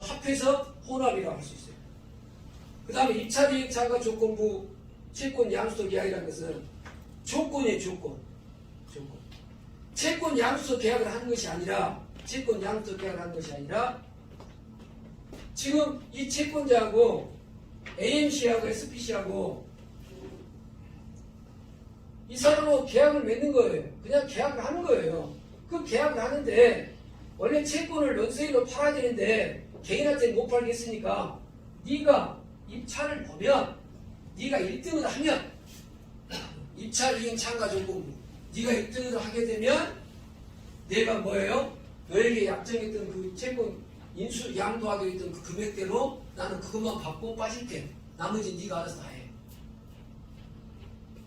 합해서 혼합이라고 할 수 있어요. 그 다음에 2차 대행차가 조건부 채권 양수도 계약이라는 것은 조건이에요, 조건. 조건. 채권 양수도 계약을 하는 것이 아니라, 채권 양수도 계약을 하는 것이 아니라, 지금 이 채권자하고 AMC하고 SPC하고 이 사람하고 계약을 맺는 거예요. 그냥 계약을 하는 거예요. 그 계약을 하는데 원래 채권을 런세일로 팔아야 되는데 개인한테 못 팔겠으니까 네가 입찰을 보면 네가 1등을 하면 입찰 이행 참가 조건부 네가 1등을 하게 되면 내가 뭐예요? 너에게 약정했던 그 채권 인수 양도하게 했던 그 금액대로 나는 그것만 받고 빠질게. 나머지 네가 알아서 다 해.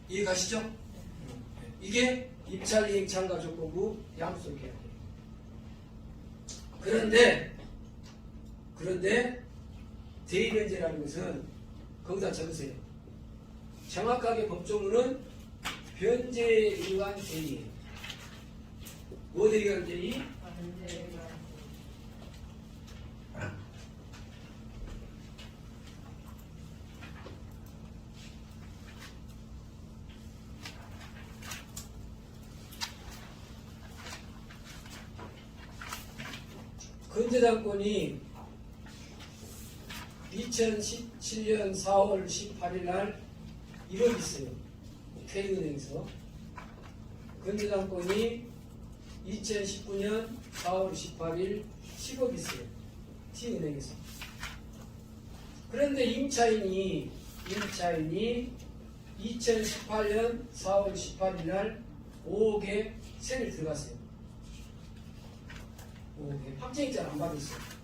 이해 가시죠? 이게 입찰 이행 참가 조건부 계약. 그런데 그런데 대의변제라는 것은 거기다 적으세요. 정확하게 법조문은 변제에 의한 대의예요. 뭐에 의한 대의? 근저당권이 2017년 4월 18일 날 1억 있어요. K은행에서. 근저당권이 2019년 4월 18일 10억 있어요. T은행에서. 그런데 임차인이 임차인이 2018년 4월 18일 날 5억에 세를 들어갔어요. 5억에 확정일자를 안 받았어요.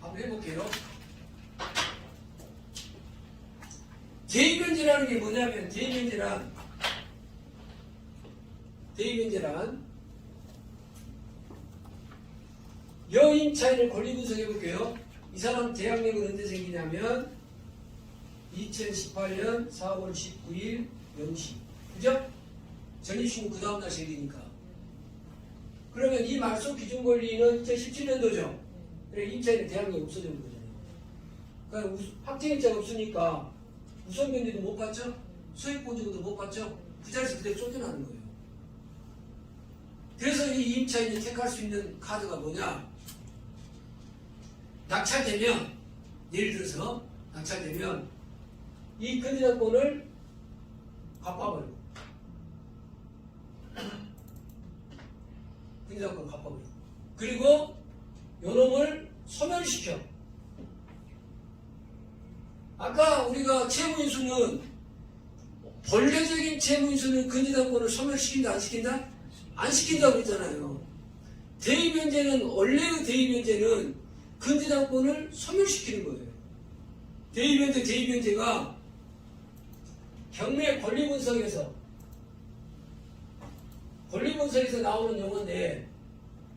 한번 해볼게요. 대의변제라는 게 뭐냐면 대의변제란 대의변제란 여임차인을 권리 분석해 볼게요. 이 사람 대학력은 언제 생기냐면 2018년 4월 19일 0시. 그죠? 전입신고 그 다음날 생기니까. 그러면 이 말소 기준 권리는 2017년도죠. 그래 임차인은 대학력이 없어지는 거잖아요. 그러니까 우- 확정일자가 없으니까 우선 변제도 못 받죠? 소액 보증도 못 받죠? 그 자리에서 그대로 쫓겨나는 거예요. 그래서 이 임차인이 택할 수 있는 카드가 뭐냐? 낙찰되면 예를 들어서 낙찰되면 이 근저당권을 갚아버리고 근저당권 갚아버리고 그리고 요놈을 소멸시켜. 아까 우리가 채무인수는 본래적인 채무인수는 근저당권을 소멸시킨다 안 시킨다? 안 시킨다고 했잖아요. 대의변제는 원래의 대의변제는 근저당권을 소멸시키는 거예요. 대의변제 대의변제가 경매 권리분석에서 권리분석에서 나오는 용어인데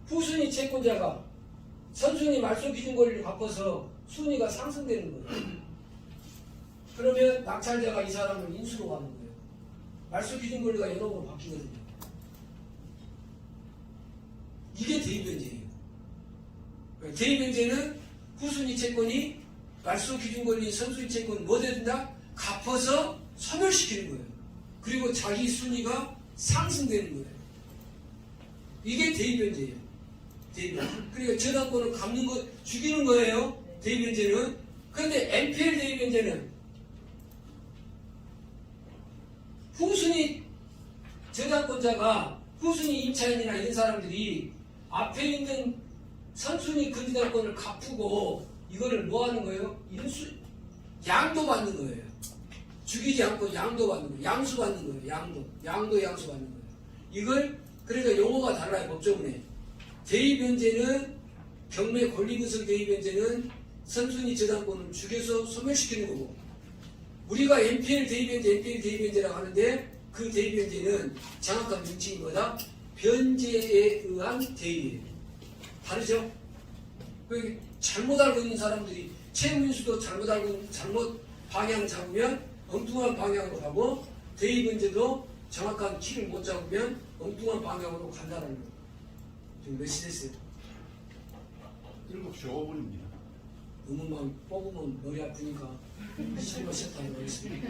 후순위 채권자가 선순위 말소 기준 권리를 갚아서 순위가 상승되는 거예요. 그러면 낙찰자가 이 사람을 인수로 가는 거예요. 말소 기준 권리가 번 바뀌거든요. 이게 대입변제예요. 대입변제는 후순위 채권이 말소 기준 권리 선순위 채권 뭐 된다? 갚아서 소멸시키는 거예요. 그리고 자기 순위가 상승되는 거예요. 이게 대입변제예요. 대입변제. 그러니까 저당권을 갚는 거, 죽이는 거예요. 대입변제는. 그런데 NPL 대입변제는 후순위 저당권자가 후순위 임차인이나 이런 사람들이 앞에 있는 선순위 근저당권을 갚고 이거를 뭐 하는 거예요? 인수 양도 받는 거예요. 죽이지 않고 양도 받는 거예요. 양수 받는 거예요. 양도. 양도 양수 받는 거예요. 이걸 그러니까 용어가 달라요. 법조문에. 대의변제는 경매 권리분석 대의변제는 선순위 저당권을 죽여서 소멸시키는 거고 우리가 NPL 대의변제, NPL 대의변제라고 하는데 그 대의변제는 정확한 명칭이 뭐다? 변제에 의한 대의예요. 다르죠? 그 잘못 알고 있는 사람들이 채무인수도 잘못 알고 잘못 방향을 잡으면 엉뚱한 방향으로 가고 대의변제도 정확한 키를 못 잡으면 엉뚱한 방향으로 간다는 거. 지금 몇 시 됐어요? 7시 5분입니다. 음악만 뽑으면 머리 아프니까 실버 셨다고 그랬습니다.